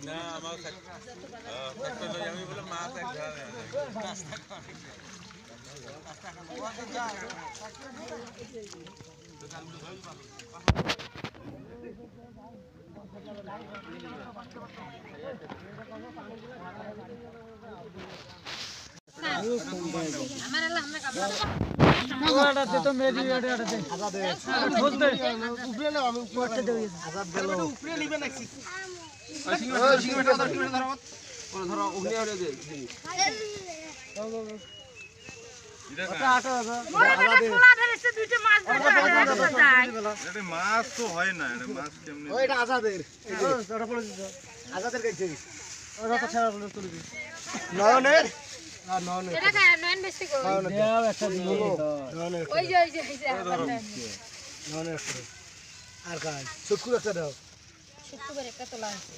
না আমার আমি বলে ধরে এটা মাছ তো হয় না মাছ কেমনে আজাদের আজাদের কাছে নয়নের আর কাজ নয়নের একটা দাও। চক্ষু একটা তোলা হয়েছে